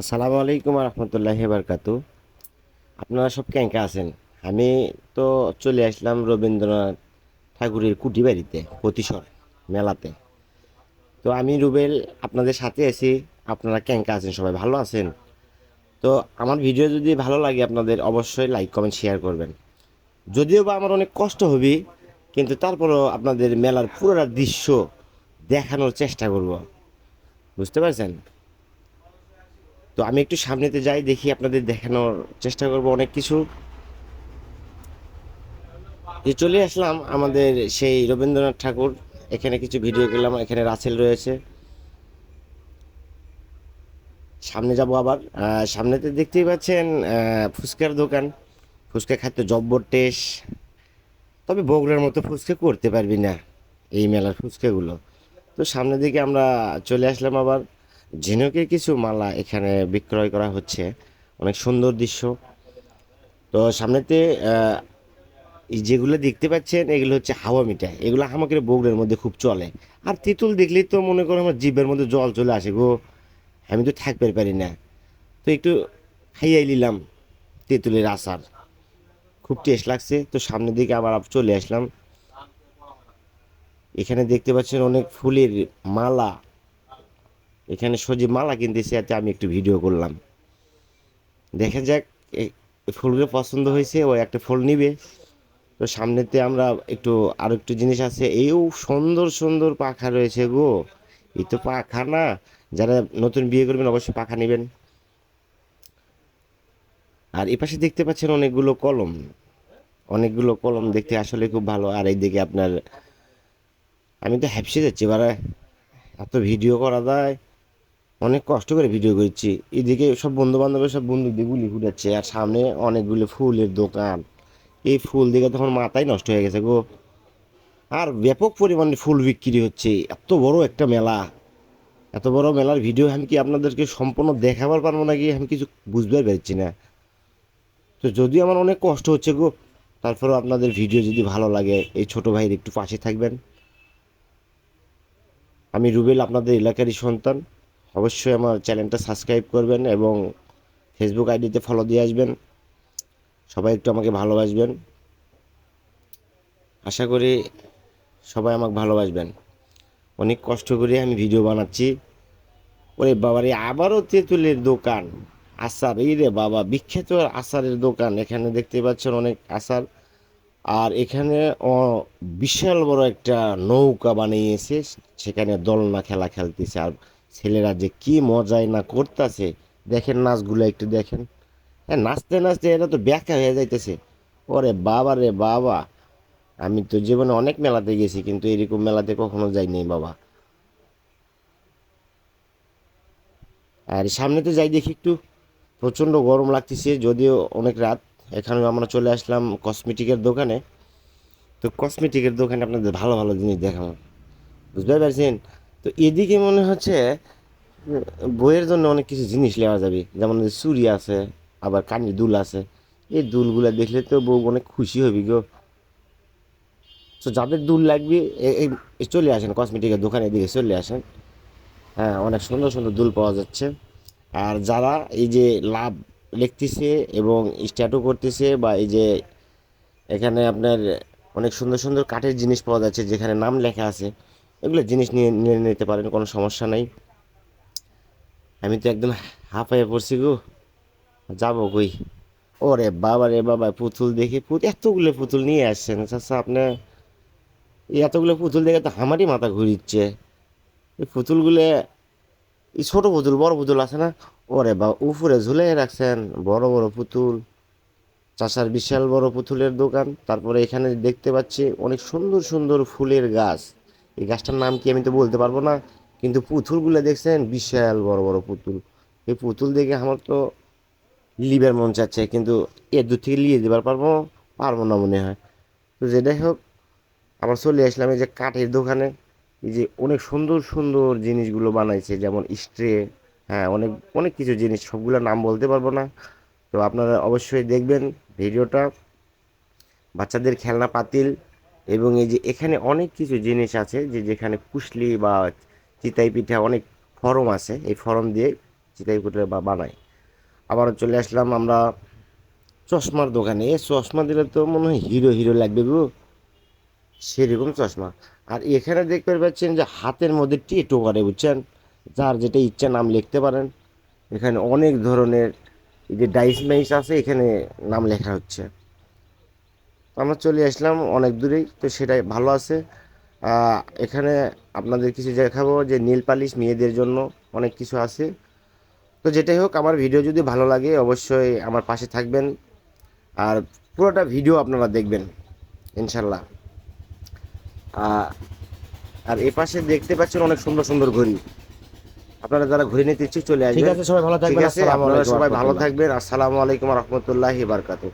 আসসালামু আলাইকুম রহমতুল্লাহি বারকাতু। আপনারা সব ক্যাঙ্কা আছেন? আমি তো চলে আসলাম রবীন্দ্রনাথ ঠাকুরের কুটি বাড়িতে প্রতিশর মেলাতে। তো আমি রুবেল, আপনাদের সাথে আছি। আপনারা ক্যাঙ্কা আছেন? সবাই ভালো আছেন? তো আমার ভিডিও যদি ভালো লাগে আপনাদের, অবশ্যই লাইক, কমেন্ট, শেয়ার করবেন। যদিও বা আমার অনেক কষ্ট হবে, কিন্তু তারপরও আপনাদের মেলার পুরোটা দৃশ্য দেখানোর চেষ্টা করব। বুঝতে পারছেন? তো আমি একটু সামনেতে যাই, দেখি আপনাদের দেখানোর চেষ্টা করব অনেক কিছু। যে চলে আসলাম আমাদের সেই রবীন্দ্রনাথ ঠাকুর, এখানে কিছু ভিডিও করলাম, এখানে রাসেল রয়েছে। সামনে যাব আবার। সামনেতে দেখতেই পাচ্ছেন ফুচকার দোকান, ফুচকা খাদ্য জব্বর টেস্ট। তবে বগুড়ার মতো ফুচকা করতে পারবি না এই মেলার ফুচকাগুলো। তো সামনের দিকে আমরা চলে আসলাম আবার। ঝিনুকের কিছু মালা এখানে বিক্রয় করা হচ্ছে। অনেক সুন্দর দৃশ্য। তো সামনেতে যেগুলো দেখতে পাচ্ছেন, এগুলো হচ্ছে হাওয়া মিঠাই। এগুলো আমাদের বগুড়ার মধ্যে খুব চলে। আর তেঁতুল দেখলেই তো মনে করো আমার জিভের মধ্যে জল চলে আসে গো। আমি তো থাকতে পারি না। তো একটু খাইয়াই নিলাম তেঁতুলের আচার। খুব টেস্ট লাগছে। তো সামনের দিকে আবার চলে আসলাম। এখানে দেখতে পাচ্ছেন অনেক ফুলের মালা। এখানে সজীব মালা কিনতেছি এতে আমি একটু ভিডিও করলাম। দেখা যাক ফুলগুলো পছন্দ হয়েছে, ও একটা ফুল নিবে। তো সামনেতে আমরা একটু আরও একটু জিনিস আছে। এইও সুন্দর সুন্দর পাখা রয়েছে গো। এই তো পাখা না, যারা নতুন বিয়ে করবেন অবশ্যই পাখা নেবেন। আর এই পাশে দেখতে পাচ্ছেন অনেকগুলো কলম। অনেকগুলো কলম দেখতে আসলে খুব ভালো। আর এইদিকে আপনার, আমি তো হ্যাপসে যাচ্ছি এবারে এত ভিডিও করা যায়। অনেক কষ্ট করে ভিডিও করছি। এদিকে সব বন্ধু বান্ধবের সব বন্ধু দিয়ে গুলি ফুটাচ্ছে, আর সামনে অনেকগুলো ফুলের দোকান। এই ফুল দেখে তখন মাথাই নষ্ট হয়ে গেছে গো। আর ব্যাপক পরিমাণে ফুল বিক্রি হচ্ছে, এত বড় একটা মেলা। এত বড় মেলার ভিডিও আমি কি আপনাদেরকে সম্পূর্ণ দেখাবার পারব নাকি আমি কিছু বুঝতে পারছি না। তো যদিও আমার অনেক কষ্ট হচ্ছে গো, তারপরেও আপনাদের ভিডিও যদি ভালো লাগে, এই ছোট ভাইয়ের একটু পাশে থাকবেন। আমি রুবেল, আপনাদের এলাকারই সন্তান। অবশ্যই আমার চ্যানেলটা সাবস্ক্রাইব করবেন এবং ফেসবুক আইডিতে ফলো দিয়ে আসবেন। সবাই একটু আমাকে ভালোবাসবেন। আশা করি সবাই আমাকে ভালোবাসবেন। অনেক কষ্ট করে আমি ভিডিও বানাচ্ছি। ওরে বাবারে আবারও তেঁতুলের দোকান। আচার, এই রে বাবা, বিখ্যাত আচারের দোকান। এখানে দেখতে পাচ্ছেন অনেক আচার। আর এখানে বিশাল বড় একটা নৌকা বানিয়েছে। সেখানে দোলনা খেলা খেলতেছে। আর ছেলেরা যে কি মজাই না করতেছে। দেখেন নাচগুলো একটু দেখেন। হ্যাঁ নাচতে নাচতে এটা তো ব্যাখ্যা হয়ে যাইতেছে। ওরে বাবা রে বাবা। আমি তো জীবনে অনেক মেলাতে গেছি, কিন্তু এরকম মেলাতে কখনো যাইনি বাবা। আর সামনে তো যাই দেখি একটু। প্রচণ্ড গরম লাগতেছে, যদিও অনেক রাত। এখানে আমরা চলে আসলাম কসমেটিকের দোকানে। তো কসমেটিকের দোকানে আপনাদের ভালো ভালো জিনিস দেখাবো। বুঝতে পারছেন? তো এদিকে মনে হচ্ছে, বইয়ের জন্য অনেক কিছু জিনিস নেওয়া যাবে। যেমন চুড়ি আছে, আবার কানের দুল আছে। এই দুলগুলো দেখলে তো বউ অনেক খুশি হবি গো। তো যাদের দুল লাগবে এই চলে আসেন কসমেটিকের দোকানের দিকে চলে আসেন। হ্যাঁ অনেক সুন্দর সুন্দর দুল পাওয়া যাচ্ছে। আর যারা এই যে লাভ লিখতেছে এবং স্ট্যাটু করতেছে বা এই যে এখানে আপনার অনেক সুন্দর সুন্দর কাঠের জিনিস পাওয়া যাচ্ছে, যেখানে নাম লেখা আছে এগুলো জিনিস নিয়ে নিয়ে নিতে পারেন, কোনো সমস্যা নেই। আমি তো একদম হাঁপায়ে পড়ছি গো। যাব কই? ওরে বাবা রে বাবা, পুতুল দেখে এতগুলো পুতুল নিয়ে আসছেন। চাচা, আপনি এতগুলো পুতুল দেখে তো আমারই মাথা ঘুরিচ্ছে। এই পুতুলগুলো, এই ছোটো পুতুল, বড় পুতুল আছে না? ওরে বা উপরে ঝুলে রাখছেন, বড় বড় পুতুল। চাষার বিশাল বড় পুতুলের দোকান। তারপরে এখানে দেখতে পাচ্ছি অনেক সুন্দর সুন্দর ফুলের গাছ। এই গাছটার নাম কি আমি তো বলতে পারব না, কিন্তু পুতুলগুলো দেখছেন? বিশাল বড় বড় পুতুল। এই পুতুল দেখে আমার তো লিবার মন চাচ্ছে, কিন্তু এর দূর থেকে নিয়ে দেবার পারব? পারব না মনে হয়। তো যেটাই হোক, আবার চলে আসলাম এই যে কাঠের দোকানে। এই যে অনেক সুন্দর সুন্দর জিনিসগুলো বানাইছে, যেমন স্ট্রে হ্যাঁ অনেক অনেক কিছু জিনিস, সবগুলোর নাম বলতে পারব না। তো আপনারা অবশ্যই দেখবেন ভিডিওটা। বাচ্চাদের খেলনা পাতিল এবং এই যে এখানে অনেক কিছু জিনিস আছে, যে যেখানে কুশলি বা চিতাই পিঠা অনেক ফরম আছে, এই ফরম দিয়ে চিতাই করে বা বানায়। আবার চলে আসলাম আমরা চশমার দোকানে। এ চশমা দিলে তো মনে হয় হিরো হিরো লাগবে গো। সেরকম চশমা। আর এখানে দেখতে পাচ্ছেন যে হাতের মধ্যে টেটো করে, বুঝছেন? যার যেটা ইচ্ছা নাম লিখতে পারেন। এখানে অনেক ধরনের যে ডাইস মাইস আছে, এখানে নাম লেখা হচ্ছে। আমরা চলে আসলাম অনেক দূরেই তো সেটাই ভালো আছে। এখানে আপনাদের কিছু দেখাবো যে নীল পালিশ মেয়েদের জন্য অনেক কিছু আছে। তো যেটাই হোক আমার ভিডিও যদি ভালো লাগে অবশ্যই আমার পাশে থাকবেন। আর পুরোটা ভিডিও আপনারা দেখবেন ইনশাল্লাহ। আর এ পাশে দেখতে পাচ্ছেন অনেক সুন্দর সুন্দর ঘড়ি। আপনারা যারা ঘুরে নিতে ইচ্ছুক চলে আসবেন। ঠিক আছে সবাই ভালো থাকবেন। আপনারা আলাইকুম সবাই ভালো রহমতুল্লাহ। থাকবেন। আসসালামু আলাইকুম রহমতুল্লাহি বারকাতু